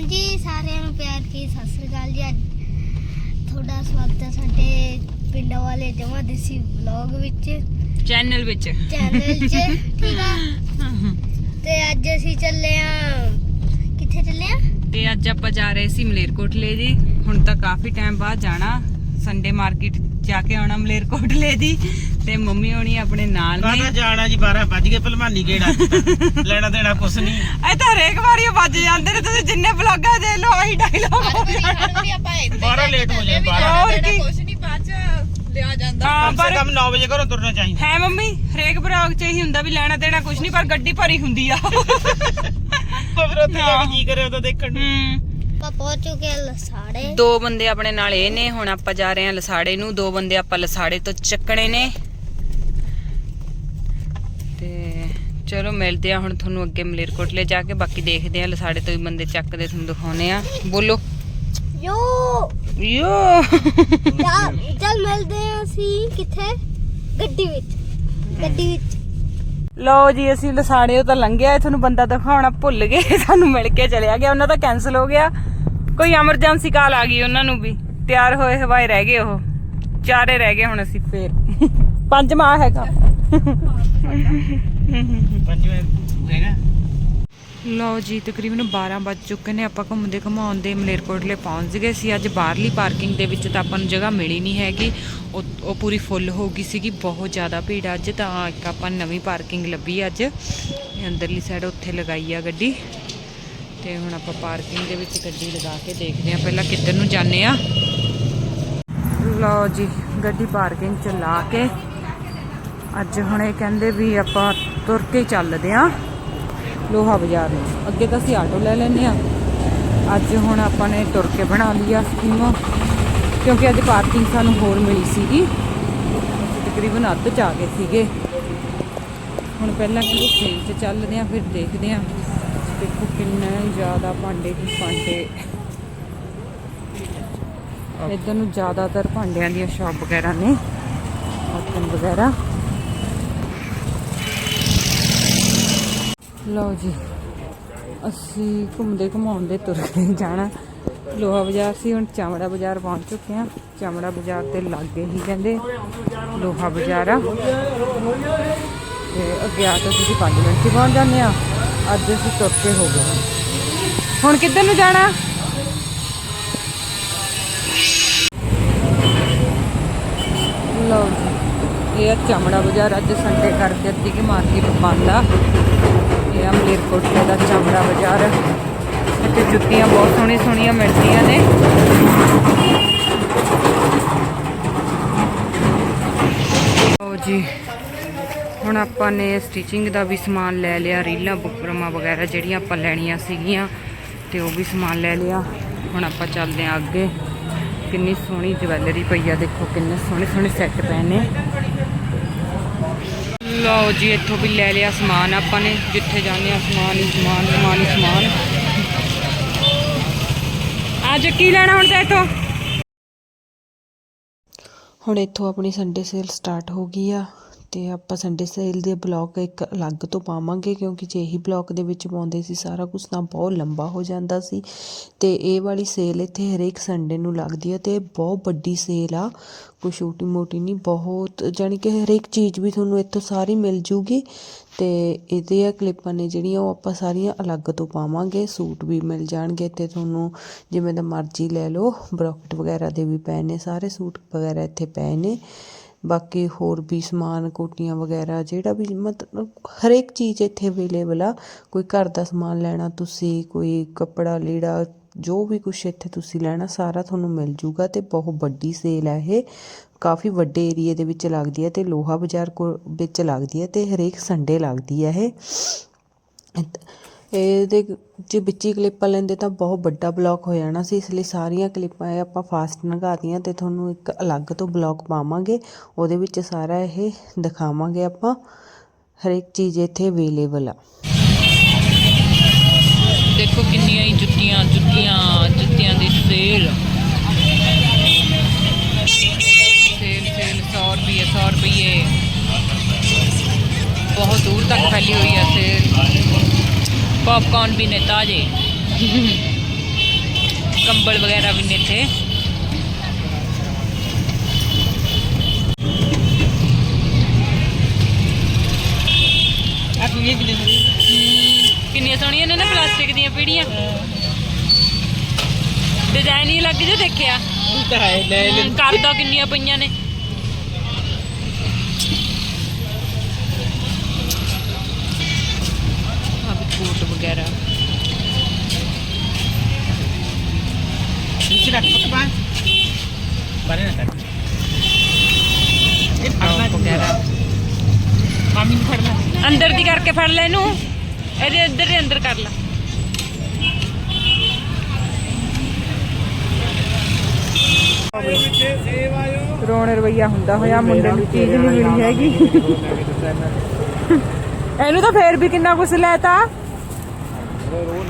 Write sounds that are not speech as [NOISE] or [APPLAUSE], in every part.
ਹਾਂਜੀ ਸਾਰਿਆਂ ਨੂੰ ਪਿਆਰ ਕੀ ਸਤਿ ਸ੍ਰੀ ਅਕਾਲ ਜੀ। ਅੱਜ ਤੁਹਾਡਾ ਸਵਾਗਤ ਹੈ ਸਾਡੇ ਪਿੰਡਾਂ ਵਾਲੇ ਜਮਾ ਦੇਸੀ ਵਲੌਗ ਵਿੱਚ। ਚੈਨਲ ਵਿੱਚ। ਚੈਨਲ 'ਚ ਠੀਕ ਆ? ਤੇ ਅੱਜ ਅਸੀਂ ਚੱਲੇ ਆ। ਕਿੱਥੇ ਚੱਲੇ ਆ? ਤੇ ਅੱਜ ਆਪਾਂ ਜਾ ਰਹੇ ਸੀ ਮਲੇਰਕੋਟਲੇ ਜੀ। ਹੁਣ ਤਾਂ ਕਾਫੀ ਟਾਈਮ ਬਾਅਦ ਜਾਣਾ। ਸੰਡੇ ਮਾਰਕੀਟ ਜਾ ਕੇ ਆਉਣਾ ਮਲੇਰਕੋਟਲੇ ਦੀ ਤੇ ਮੰਮੀ ਹੋਣੀ ਆਪਣੇ ਨਾਲ ਕਾਹਦਾ ਨੇ ਜਾਣਾ ਜੀ 12 ਵੱਜ ਗਏ ਭਲਮਾਨੀ ਕਿਹੜਾ ਲੈਣਾ ਦੇਣਾ ਕੁਛ ਨਹੀਂ। ਇਹ ਤਾਂ ਹਰੇਕ ਵਾਰੀ ਉਹ ਵੱਜ ਜਾਂਦੇ ਨੇ ਤੁਸੀਂ ਜਿੰਨੇ ਬਲੌਗਾਂ ਦੇ ਲੋ ਆਹੀ ਡਾਇਲੌਗ ਹੋ ਜਾਣਾ। 12 ਲੇਟ ਹੋ ਜਾਏ 12 ਹੋਰ ਕੀ? ਹਾਂ ਕਮ ਸੇ ਪਰ ਕਮ 9 ਵਜੇ ਘਰੋਂ ਤੁਰਨਾ ਚਾਹੀਦਾ। ਹੈ ਮੰਮੀ ਹਰੇਕ ਬਲੌਗ 'ਚ ਇਹੀ ਹੁੰਦਾ ਵੀ ਲੈਣਾ ਦੇਣਾ ਕੁਝ ਨਹੀਂ ਪਰ ਗੱਡੀ ਭਰੀ ਹੁੰਦੀ ਆ। [LAUGHS] ਫਿਰ ਉੱਥੇ ਜਾ ਕੇ ਕੀ ਕਰੇ ਦੇਖਣ ਨੂੰ। ਆਪਾਂ ਪਹੁੰਚ ਚੁੱਕੇ ਆ ਲਸਾੜੇ। ਦੋ ਬੰਦੇ ਆਪਣੇ ਨਾਲ ਇਹ ਨੇ ਹੁਣ ਆਪਾਂ ਜਾ ਰਹੇ ਹਾਂ ਲਸਾੜੇ ਨੂੰ। ਦੋ ਬੰਦੇ ਆਪਾਂ ਲਸਾੜੇ ਤੋਂ ਚੱਕਣੇ ਨੇ। ਤੇ ਚਲੋ ਮਿਲਦੇ ਆ ਹੁਣ ਤੁਹਾਨੂੰ ਅੱਗੇ ਮਲੇਰਕੋਟਲੇ ਜਾ ਕੇ। ਬਾਕੀ ਦੇਖਦੇ ਆ ਲਸਾੜੇ ਤੋਂ ਵੀ ਬੰਦੇ ਚੱਕਦੇ ਤੁਹਾਨੂੰ ਦਿਖਾਉਨੇ ਆ ਬੋਲੋ। ਯੋ! ਯੋ! ਚੱਲ ਮਿਲਦੇ ਆ ਅਸੀਂ ਕਿੱਥੇ? ਗੱਡੀ ਵਿੱਚ। ਗੱਡੀ ਵਿੱਚ। ਲਓ ਜੀ ਅਸੀਂ ਲਸਾੜਿਓ ਤਾਂ ਲੰਘਿਆ। ਤੁਹਾਨੂੰ ਬੰਦਾ ਦਿਖਾਉਣਾ ਭੁੱਲ ਗਏ। ਸਾਨੂੰ ਮਿਲ ਕੇ ਚਲਿਆ ਗਿਆ। ਉਹਨਾਂ ਦਾ ਕੈਨਸਲ ਹੋ ਗਿਆ। ਕੋਈ ਐਮਰਜੈਂਸੀ ਕਾਲ ਆ ਗਈ ਉਹਨਾਂ ਨੂੰ ਵੀ। ਤਿਆਰ ਹੋਏ ਹਵਾਏ ਰਹਿ ਗਏ ਉਹ। ਚਾਰੇ ਰਹਿ ਗਏ ਹੁਣ ਅਸੀਂ ਫੇਰ। ਪੰਜਵਾਂ ਹੈਗਾ। ਪੰਜਵੇਂ ਹੈਗਾ। ਲਓ ਜੀ ਤਕਰੀਬਨ 12 ਵੱਜ ਚੁੱਕੇ ਨੇ। ਆਪਾਂ ਘੁੰਮਦੇ ਘਮਾਉਂਦੇ ਮਲੇਰਕੋਟਲੇ ਪਹੁੰਚ ਗਏ ਸੀ। ਅੱਜ ਬਾਹਰਲੀ ਪਾਰਕਿੰਗ ਦੇ ਵਿੱਚ ਤਾਂ ਆਪਾਂ ਨੂੰ ਜਗ੍ਹਾ ਮਿਲੀ ਨਹੀਂ ਹੈਗੀ। ਉਹ ਪੂਰੀ ਫੁੱਲ ਹੋ ਗਈ ਸੀਗੀ। ਬਹੁਤ ਜ਼ਿਆਦਾ ਭੀੜ ਅੱਜ। ਤਾਂ ਇੱਕ ਆਪਾਂ ਨਵੀਂ ਪਾਰਕਿੰਗ ਲੱਭੀ ਅੱਜ। ਅੰਦਰਲੀ ਸਾਈਡ ਉੱਥੇ ਲਗਾਈ ਆ ਗੱਡੀ। ਤੇ ਹੁਣ ਆਪਾਂ ਪਾਰਕਿੰਗ ਦੇ ਵਿੱਚ ਗੱਡੀ ਲਗਾ ਕੇ ਦੇਖਦੇ ਹਾਂ। ਪਹਿਲਾਂ ਕਿੱਧਰ ਨੂੰ ਜਾਂਦੇ ਆ ਲਓ ਜੀ, ਗੱਡੀ ਪਾਰਕਿੰਗ ਚ ਲਾ ਕੇ ਅੱਜ ਹੁਣ ਇਹ ਕਹਿੰਦੇ ਵੀ ਆਪਾਂ ਤੁਰ ਕੇ ਚੱਲਦੇ ਆਂ ਲੋਹਾ ਬਾਜ਼ਾਰ ਨੂੰ। ਅੱਗੇ ਤਾਂ ਅਸੀਂ ਆਟੋ ਲੈ ਲੈਂਦੇ ਆ ਅੱਜ ਹੁਣ ਆਪਾਂ ਨੇ ਤੁਰ ਕੇ ਬਣਾ ਲਿਆ ਸਕੀਮ, ਕਿਉਂਕਿ ਅੱਜ ਪਾਰਕਿੰਗ ਸਾਨੂੰ ਹੋਰ ਮਿਲੀ ਸੀਗੀ। ਤਕਰੀਬਨ ਅੱਧ ਚ ਆ ਗਏ ਸੀਗੇ। ਹੁਣ ਪਹਿਲਾਂ ਕਿ ਸੇਲ 'ਚ ਚੱਲਦੇ ਆ ਫਿਰ ਦੇਖਦੇ ਆ ਦੇਖੋ ਕਿੰਨਾ ਜ਼ਿਆਦਾ ਭਾਂਡੇ ਹੀ ਭਾਂਡੇ। ਇੱਧਰ ਨੂੰ ਜ਼ਿਆਦਾਤਰ ਭਾਂਡਿਆਂ ਦੀਆਂ ਸ਼ਾਪ ਵਗੈਰਾ ਨੇ ਬਰਤਨ ਵਗੈਰਾ। ਲਓ ਜੀ ਅਸੀਂ ਘੁੰਮਦੇ ਘੁਮਾਉਂਦੇ ਤੁਰ ਕੇ ਜਾਣਾ। ਲੋਹਾ ਬਾਜ਼ਾਰ ਸੀ ਹੁਣ ਚਾਮੜਾ ਬਾਜ਼ਾਰ ਪਹੁੰਚ ਚੁੱਕੇ ਆ ਚਾਮੜਾ ਬਾਜ਼ਾਰ ਦੇ ਲਾਗੇ ਹੀ ਕਹਿੰਦੇ ਲੋਹਾ ਬਾਜ਼ਾਰ ਆ। ਤੇ ਅੱਗੇ ਆ ਤਾਂ ਤੁਸੀਂ 5 ਮਿੰਟ ਹੀ ਪਹੁੰਚ ਜਾਂਦੇ ਆ। ਅੱਜ ਅਸੀਂ ਤੁਰ ਕੇ ਹੋ ਗਏ। ਹੁਣ ਕਿੱਧਰ ਨੂੰ ਜਾਣਾ? ਲਓ ਜੀ, ਇਹ ਆ ਚਾਮੜਾ ਬਾਜ਼ਾਰ। ਅੱਜ ਸੰਡੇ ਕਰਕੇ ਅੱਧੀ ਕੀ ਮਾਰਕੀਟ ਬੰਦ ਆ। ਇਹ ਆ ਮਲੇਰਕੋਟਲੇ ਦਾ ਚਾਮੜਾ ਬਾਜ਼ਾਰ। ਇੱਥੇ ਜੁੱਤੀਆਂ ਬਹੁਤ ਸੋਹਣੀਆਂ ਸੋਹਣੀਆਂ ਮਿਲਦੀਆਂ ਨੇ। ਲਓ ਜੀ ਹੁਣ ਆਪਾਂ ਨੇ ਸਟਿਚਿੰਗ ਦਾ ਵੀ ਸਮਾਨ ਲੈ ਲਿਆ, ਰੀਲਾਂ, ਬੁਕਰਮਾਂ ਵਗੈਰਾ ਜਿਹੜੀਆਂ ਆਪਾਂ ਲੈਣੀਆਂ ਸੀਗੀਆਂ, ਤੇ ਉਹ ਵੀ ਸਮਾਨ ਲੈ ਲਿਆ। ਹੁਣ ਆਪਾਂ ਚੱਲਦੇ ਆਂ ਅੱਗੇ। ਕਿੰਨੀ ਸੋਹਣੀ ਜਵੈਲਰੀ ਪਈ ਆ, ਦੇਖੋ ਕਿੰਨੇ ਸੋਹਣੇ ਸੋਹਣੇ ਸੈੱਟ ਪਏ ਨੇ। ਲਓ ਜੀ, ਇੱਥੋਂ ਵੀ ਲੈ ਲਿਆ ਸਮਾਨ ਆਪਾਂ ਨੇ, ਜਿੱਥੇ ਜਾਂਦੇ ਆ ਸਮਾਨ ਹੀ ਸਮਾਨ ਸਮਾਨ ਹੀ ਸਮਾਨ। ਅੱਜ ਕੀ ਲੈਣਾ ਹੁਣ ਤੇ ਇੱਥੋਂ? ਹੁਣ ਇੱਥੋਂ ਆਪਣੀ ਸੰਡੇ ਸੇਲ ਸਟਾਰਟ ਹੋ ਗਈ ਆ। ਅਤੇ ਆਪਾਂ ਸੰਡੇ ਸੇਲ ਦੇ ਬਲੋਕ ਇੱਕ ਅਲੱਗ ਤੋਂ ਪਾਵਾਂਗੇ ਕਿਉਂਕਿ ਜੇ ਇਹੀ ਬਲੋਕ ਦੇ ਵਿੱਚ ਪਾਉਂਦੇ ਸੀ, ਸਾਰਾ ਕੁਝ ਤਾਂ ਬਹੁਤ ਲੰਬਾ ਹੋ ਜਾਂਦਾ ਸੀ। ਅਤੇ ਇਹ ਵਾਲੀ ਸੇਲ ਇੱਥੇ ਹਰੇਕ ਸੰਡੇ ਨੂੰ ਲੱਗਦੀ ਹੈ ਅਤੇ ਬਹੁਤ ਵੱਡੀ ਸੇਲ ਆ। ਕੋਈ ਛੋਟੀ ਮੋਟੀ ਨਹੀਂ, ਬਹੁਤ ਜਾਣੀ ਕਿ ਹਰੇਕ ਚੀਜ਼ ਵੀ ਤੁਹਾਨੂੰ ਇੱਥੋਂ ਸਾਰੀ ਮਿਲ ਜੂਗੀ। ਅਤੇ ਇਹਦੇ ਆ ਕਲਿੱਪਾਂ ਨੇ ਜਿਹੜੀਆਂ ਉਹ ਆਪਾਂ ਸਾਰੀਆਂ ਅਲੱਗ ਤੋਂ ਪਾਵਾਂਗੇ, ਸੂਟ ਵੀ ਮਿਲ ਜਾਣਗੇ। ਤੇ ਤੁਹਾਨੂੰ ਜਿਵੇਂ ਦਾ ਮਰਜ਼ੀ ਲੈ ਲਓ, ਬਰੋਕਟ ਵਗੈਰਾ ਦੇ ਵੀ ਪਏ ਨੇ, ਸਾਰੇ ਸੂਟ ਵਗੈਰਾ ਇੱਥੇ ਪਏ ਨੇ। ਬਾਕੀ ਹੋਰ ਵੀ ਸਮਾਨ, ਕੋਟੀਆਂ ਵਗੈਰਾ, ਜਿਹੜਾ ਵੀ ਮਤਲਬ ਹਰੇਕ ਚੀਜ਼ ਇੱਥੇ ਅਵੇਲੇਬਲ ਆ। ਕੋਈ ਘਰ ਦਾ ਸਮਾਨ ਲੈਣਾ ਤੁਸੀਂ, ਕੋਈ ਕੱਪੜਾ, ਲੀੜਾ, ਜੋ ਵੀ ਕੁਛ ਇੱਥੇ ਤੁਸੀਂ ਲੈਣਾ, ਸਾਰਾ ਤੁਹਾਨੂੰ ਮਿਲ ਜੂਗਾ ਤੇ ਬਹੁਤ ਵੱਡੀ ਸੇਲ ਹੈ ਇਹ। ਕਾਫੀ ਵੱਡੇ ਏਰੀਏ ਦੇ ਵਿੱਚ ਲੱਗਦੀ ਹੈ ਤੇ ਲੋਹਾ ਬਾਜ਼ਾਰ ਕੋ, ਵਿੱਚ ਲੱਗਦੀ ਹੈ ਤੇ ਹਰੇਕ ਸੰਡੇ ਲੱਗਦੀ ਹੈ ਇਹ। ਇਹਦੇ ਜੇ ਵਿੱਚ ਹੀ ਕਲਿੱਪਾਂ ਲੈਂਦੇ ਤਾਂ ਬਹੁਤ ਵੱਡਾ ਬਲੌਕ ਹੋ ਜਾਣਾ ਸੀ, ਇਸ ਲਈ ਸਾਰੀਆਂ ਕਲਿੱਪਾਂ ਇਹ ਆਪਾਂ ਫਾਸਟ ਲੰਘਾਤੀਆਂ ਤੇ ਤੁਹਾਨੂੰ ਇੱਕ ਅਲੱਗ ਤੋਂ ਬਲੌਕ ਪਾਵਾਂਗੇ। ਉਹਦੇ ਵਿੱਚ ਸਾਰਾ ਇਹ ਦਿਖਾਵਾਂਗੇ ਆਪਾਂ, ਹਰੇਕ ਚੀਜ਼ ਇੱਥੇ ਅਵੇਲੇਬਲ ਆ। ਦੇਖੋ ਕਿੰਨੀਆਂ ਹੀ ਜੁੱਤੀਆਂ ਜੁੱਤੀਆਂ ਜੁੱਤੀਆਂ ਦੀ ਸੇਲ ਸੇਲ ਸੇਲ 100 ਰੁਪਏ 100 ਰੁਪਏ ਬਹੁਤ ਦੂਰ ਤੱਕ ਫੈਲੀ ਹੋਈ ਹੈ ਸੇਲ पॉपकॉर्न भी ने ताजे ਕੰਬਲ ਵਗੈਰਾ ਵੀ ਨੇ ਇੱਥੇ ਆ ਤੂੰ ਇਹ ਕਿਲੇ ਹਮ, ਕਿੰਨੀਆਂ ਸੋਹਣੀਆਂ ਨੇ ਨਾ ਪਲਾਸਟਿਕ ਦੀਆਂ ਪੀੜੀਆਂ ਡਿਜ਼ਾਈਨ ਹੀ ਲੱਗ ਜੋ ਦੇਖਿਆ ਉਹ ਤਾਂ ਹੈ ਲੈ ਲੈ ਕਰ ਦੋ ਕਿੰਨੀਆਂ ਪਈਆਂ ਨੇ ਵਗੈਰਾ ਨੀਚੇ ਰੱਖ ਪੁੱਤ ਬਾਹਰ ਬਾਰੇ ਨਾ ਕਰ ਇਹ ਫੜਨਾ ਵਗੈਰਾ ਮਾਮੀ ਨੂੰ ਫੜਨਾ ਅੰਦਰ ਦੀ ਕਰਕੇ ਫੜ ਲੈ ਇਹਨੂੰ ਇਹਦੇ ਅੰਦਰ ਦੇ ਅੰਦਰ ਕਰ ਲੈ ਰੋਣ ਰਵਈਆ ਹੁੰਦਾ ਹੋਇਆ ਮੁੰਡੇ ਨੂੰ ਚੀਜ਼ ਨਹੀਂ ਮਿਲੀ ਹੈਗੀ। ਇਹਨੂੰ ਤਾਂ ਫੇਰ ਵੀ ਕਿੰਨਾ ਕੁਛ ਲੈਤਾ ਲਓ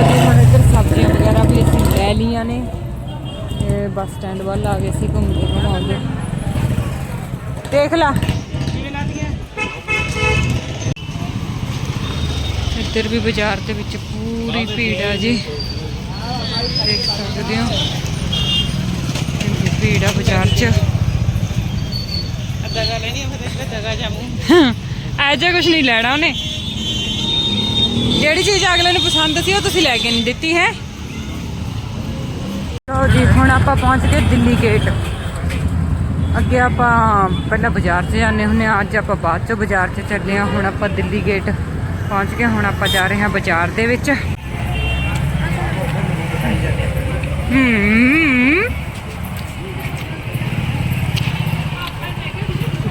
ਜੀ ਹੁਣ ਇੱਧਰ ਸਬਜ਼ੀਆਂ ਵਗੈਰਾ ਵੀ ਅਸੀਂ ਲੈ ਲਈਆਂ ਨੇ ਤੇ ਬੱਸ ਸਟੈਂਡ ਵੱਲ ਆ ਗਏ ਸੀ ਘੁੰਮਦੇ ਘੁਮਾਉਂਦੇ ਦੇਖ ਲਾ ਇੱਧਰ ਵੀ ਬਾਜ਼ਾਰ ਦੇ ਵਿੱਚ ਪੂਰੀ ਭੀੜ ਆ ਜੀ। ਦੇਖ ਸਕਦੇ ਹੋ। ਭੀੜ ਆ ਬਾਜ਼ਾਰ 'ਚ। ਅੱਧਾ ਗਾ ਲੈਣੀ ਫਿਰ ਇਸ ਦਗਾ ਜਾਮੂ। ਐ ਜਿਹਾ ਕੁਝ ਨਹੀਂ ਲੈਣਾ ਉਹਨੇ। ਜਿਹੜੀ ਚੀਜ਼ ਅਗਲੇ ਨੂੰ ਪਸੰਦ ਸੀ, ਉਹ ਤੁਸੀਂ ਲੈ ਕੇ ਨਹੀਂ ਦਿੱਤੀ, ਹੈ? ਲਓ ਜੀ, ਹੁਣ ਆਪਾਂ ਪਹੁੰਚ ਗਏ ਦਿੱਲੀ ਗੇਟ ਅੱਗੇ ਆਪਾਂ ਪਹਿਲਾਂ ਬਾਜ਼ਾਰ 'ਚ ਜਾਂਦੇ ਹੁੰਦੇ ਆ ਅੱਜ ਆਪਾਂ ਬਾਅਦ 'ਚੋਂ ਬਾਜ਼ਾਰ 'ਚ ਚੱਲੇ ਆ ਹੁਣ ਆਪਾਂ ਦਿੱਲੀ ਗੇਟ ਪਹੁੰਚ ਗਏ, ਹੁਣ ਆਪਾਂ ਜਾ ਰਹੇ ਹਾਂ ਬਾਜ਼ਾਰ ਦੇ ਵਿੱਚ।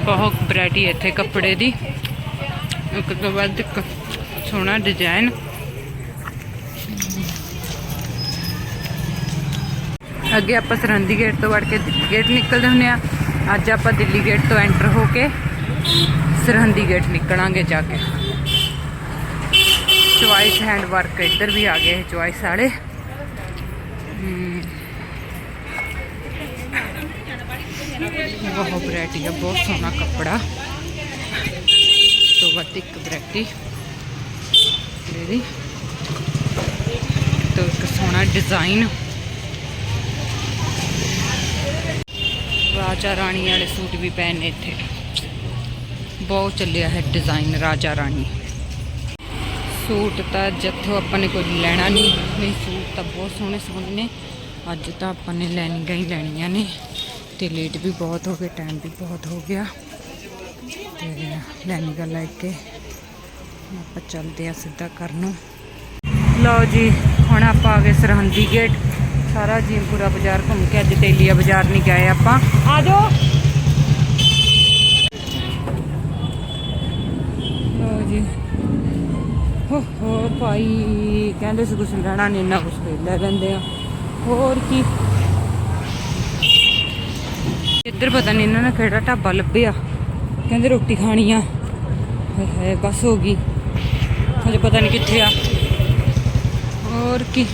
ਬਹੁਤ ਵੈਰਾਈਟੀ ਇੱਥੇ ਕੱਪੜੇ ਦੀ। ਇੱਕ ਤੋਂ ਬਾਅਦ ਇੱਕ ਸੋਹਣਾ ਡਿਜ਼ਾਈਨ ਅੱਗੇ ਆਪਾਂ ਸਰਹੰਦੀ ਗੇਟ ਤੋਂ ਵੜ ਕੇ ਦਿੱਲੀ ਗੇਟ ਨਿਕਲਦੇ ਹੁੰਦੇ ਆ ਅੱਜ ਆਪਾਂ ਦਿੱਲੀ ਗੇਟ ਤੋਂ ਐਂਟਰ ਹੋ ਕੇ ਸਰਹੰਦੀ ਗੇਟ ਨਿਕਲਾਂਗੇ ਜਾ ਕੇ। ਚੁਆਇਸ ਹੈਂਡ ਵਰਕ ਇੱਧਰ ਵੀ ਆ ਗਏ ਚੁਆਇਸ ਵਾਲੇ। ਬਹੁਤ ਵੈਰਾਈਟੀ ਆ, ਬਹੁਤ ਸੋਹਣਾ ਕੱਪੜਾ। ਤੋਂ ਵੱਧ ਇੱਕ ਵੈਰਾਈਟੀ ਇਹਦੀ ਤੋਂ ਇੱਕ ਸੋਹਣਾ ਡਿਜ਼ਾਈਨ ਰਾਜਾ ਰਾਣੀ ਵਾਲੇ ਸੂਟ ਵੀ ਪਏ ਨੇ ਇੱਥੇ। ਬਹੁਤ ਚੱਲਿਆ ਹੈ ਡਿਜ਼ਾਈਨ ਰਾਜਾ ਰਾਣੀ। ਸੂਟ ਤਾਂ ਜਿੱਥੋਂ ਆਪਾਂ ਨੇ ਕੋਈ ਲੈਣਾ ਨਹੀਂ ਨਹੀਂ ਸੂਟ ਤਾਂ ਬਹੁਤ ਸੋਹਣੇ ਸੋਹਣੇ ਨੇ। ਅੱਜ ਤਾਂ ਆਪਾਂ ਨੇ ਲੈਣੀਆਂ ਹੀ ਲੈਣੀਆਂ ਨੇ। ਤੇ ਲੇਟ ਵੀ ਬਹੁਤ ਹੋ ਗਏ ਟਾਈਮ ਵੀ ਬਹੁਤ ਹੋ ਗਿਆ। ਤੇ ਲੈਣੀਆਂ ਲੈ ਕੇ ਆਪਾਂ ਚੱਲਦੇ ਆ ਸਿੱਧਾ ਕਰਨ ਨੂੰ। ਲਓ ਜੀ, ਹੁਣ ਆਪਾਂ ਆ ਗਏ ਸਰਹੰਦੀ ਗੇਟ ਸਾਰਾ ਜੀਮਪੁਰਾ ਬਾਜ਼ਾਰ ਘੁੰਮ ਕੇ ਅੱਜ ਤੇਲੀਆ ਬਾਜ਼ਾਰ ਨਹੀਂ ਗਏ ਆਪਾਂ। ਆ ਜਾਓ। ਲਓ ਜੀ। ਹੋ ਹੋ ਭਾਈ, ਕਹਿੰਦੇ ਸੀ ਕੁਛ ਲੈਣਾ ਨਹੀਂ ਇੰਨਾ ਕੁਛ ਲੈ ਲੈਂਦੇ ਆ। ਹੋਰ ਕੀ। ਇੱਧਰ ਪਤਾ ਨਹੀਂ ਇਹਨਾਂ ਨੇ ਕਿਹੜਾ ਢਾਬਾ ਲੱਭਿਆ। ਕਹਿੰਦੇ ਰੋਟੀ ਖਾਣੀ ਆ। ਹਾਏ, ਬਸ ਹੋ ਗਈ। ਹਜੇ ਪਤਾ ਨਹੀਂ ਕਿੱਥੇ ਆ। ਹੋਰ ਕੀ?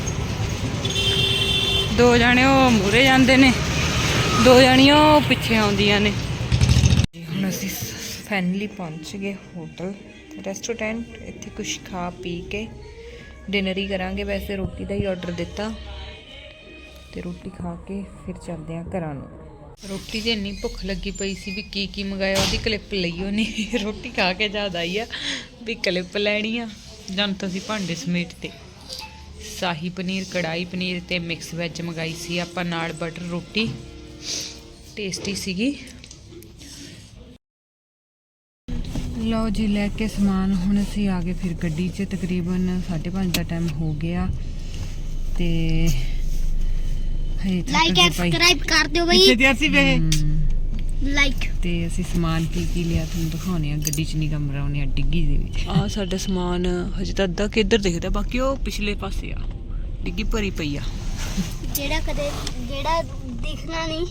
ਦੋ ਜਾਣੇ ਉਹ ਮੂਰੇ ਜਾਂਦੇ ਨੇ। ਦੋ ਜਾਣੀਆਂ ਉਹ ਪਿੱਛੇ ਆਉਂਦੀਆਂ ਨੇ। ਹੁਣ ਅਸੀਂ ਫਾਈਨਲੀ ਪਹੁੰਚ ਗਏ ਹੋਟਲ ਰੈਸਟੋਰੈਂਟ ਇੱਥੇ ਕੁਝ ਖਾ ਪੀ ਕੇ ਡਿਨਰ ਹੀ ਕਰਾਂਗੇ। ਵੈਸੇ ਰੋਟੀ ਦਾ ਹੀ ਆਰਡਰ ਦਿੱਤਾ ਤੇ ਰੋਟੀ ਖਾ ਕੇ ਫਿਰ ਚੱਲਦੇ ਆ ਘਰਾਂ ਨੂੰ। ਰੋਟੀ ਦੀ ਇੰਨੀ ਭੁੱਖ ਲੱਗੀ ਪਈ ਸੀ ਵੀ ਕੀ ਕੀ ਮੰਗਾਇਆ, ਉਹਦੀ ਕਲਿੱਪ ਲਈ ਉਹਨੇ। ਰੋਟੀ ਖਾ ਕੇ ਯਾਦ ਆਈ ਆ, ਵੀ ਕਲਿੱਪ ਲੈਣੀ ਆ। ਜਨ ਤਾਂ ਅਸੀਂ ਭਾਂਡੇ ਸਮੇਟ ਤੇ। ਸ਼ਾਹੀ ਪਨੀਰ ਕੜਾਈ ਪਨੀਰ ਤੇ ਮਿਕਸ ਵੈਜ ਮੰਗਾਈ ਸੀ। ਆਪਾਂ ਨਾਲ ਬਟਰ ਰੋਟੀ ਟੇਸਟੀ ਸੀਗੀ। ਲਓ ਜੀ ਲੈ ਕੇ ਸਮਾਨ। ਹੁਣ ਅਸੀਂ ਆ ਗਏ ਫਿਰ ਗੱਡੀ 'ਚ। ਤਕਰੀਬਨ 5:30 ਦਾ ਟਾਈਮ ਹੋ ਗਿਆ। ਤੇ ਲਾਈਕ ਐਂਡ ਸਬਸਕ੍ਰਾਈਬ ਕਰ ਦਿਓ ਬਈ। ਤੇ ਅਸੀਂ ਵੇ ਲਾਈਕ ਤੇ ਅਸੀਂ ਸਮਾਨ ਕੀ ਕੀ ਲਿਆ ਤੁਹਾਨੂੰ ਦਿਖਾਉਣੇ ਆ ਗੱਡੀ 'ਚ ਨਹੀਂ ਕਮਰਾ ਆ ਡਿੱਗੀ ਦੇ ਵਿੱਚ। ਆ ਸਾਡਾ ਸਮਾਨ ਹਜੇ ਤਾਂ ਅੱਧਾ ਕਿੱਧਰ ਦਿਖਦਾ ਬਾਕੀ ਉਹ ਪਿਛਲੇ ਪਾਸੇ ਆ। ਡਿੱਗੀ ਭਰੀ ਪਈ ਆ। ਜਿਹੜਾ ਕਦੇ ਜਿਹੜਾ ਦਿਖਣਾ ਨਹੀਂ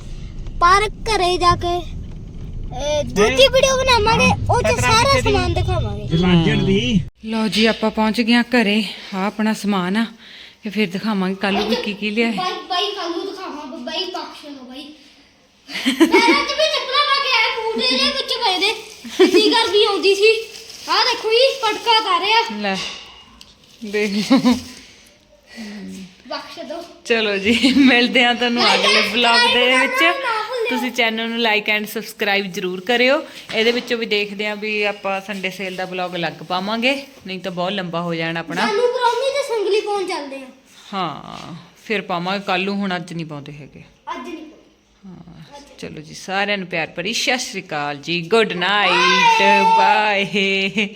ਪਰ ਘਰੇ ਜਾ ਕੇ ਇਹ, ਦੂਜੀ ਵੀਡੀਓ ਬਣਾਵਾਂਗੇ ਉਹ ਚ ਸਾਰਾ ਸਮਾਨ ਦਿਖਾਵਾਂਗੇ। ਲਾਂਜਣ ਦੀ। ਲਓ ਜੀ ਆਪਾਂ ਪਹੁੰਚ ਗਏ ਆ ਘਰੇ। ਆ ਆਪਣਾ ਸਮਾਨ ਆ। ਇਹ ਫਿਰ ਦਿਖਾਵਾਂਗੇ ਕੱਲ ਵੀ ਕੀ ਕੀ ਲਿਆ ਹੈ। ਬਾਈ ਬਾਈ ਕਾਲੂ ਦਿਖਾਵਾਂ ਬਾਈ ਬਖਸ਼ ਲੋ ਬਾਈ। ਪੈਰਾਂ 'ਚ ਵੀ ਚੱਪਲਾਂ ਪਾ ਕੇ ਆਏ ਬੂਟ ਇਹਦੇ ਵਿੱਚ ਪਏ ਨੇ। ਇੱਡੀ ਗਰਮੀ ਆਉਂਦੀ ਸੀ। ਆਹ ਦੇਖੋ ਜੀ ਪਟਕਾ ਕਰ ਰਿਹਾ। ਲੈ ਦੇਖ। ਬਖਸ਼ ਦੋ। ਚਲੋ ਜੀ ਮਿਲਦੇ ਆ ਤੁਹਾਨੂੰ ਅਗਲੇ ਵਲੌਗ ਦੇ ਵਿੱਚ। ਤੁਸੀਂ ਚੈਨਲ ਨੂੰ ਲਾਈਕ ਐਂਡ ਸਬਸਕ੍ਰਾਈਬ ਜਰੂਰ ਕਰਿਓ। ਇਹਦੇ ਵਿੱਚੋਂ ਵੀ ਦੇਖਦੇ ਆ ਵੀ ਆਪਾਂ ਸੰਡੇ ਸੇਲ ਦਾ ਵਲੌਗ ਲੱਗ ਪਾਵਾਂਗੇ। ਨਹੀਂ ਤਾਂ ਬਹੁਤ ਲੰਬਾ ਹੋ ਜਾਣਾ ਆਪਣਾ। ਸਾਨੂੰ ਪ੍ਰੋਮੀ ਤੇ ਸੰਗਲੀ ਪਹੁੰਚ ਚੱਲਦੇ ਆ ਹਾਂ ਫਿਰ ਪਾਵਾਂਗੇ। ਕੱਲ ਨੂੰ ਹੁਣ ਅੱਜ ਨਹੀਂ ਪਾਉਂਦੇ ਹੈਗੇ। ਅੱਜ ਨਹੀਂ। ਚਲੋ ਜੀ ਸਾਰਿਆਂ ਨੂੰ ਪਿਆਰ ਭਰੀ। ਸਤਿ ਸ਼੍ਰੀ ਅਕਾਲ ਜੀ ਗੁੱਡ ਨਾਈਟ ਬਾਏ।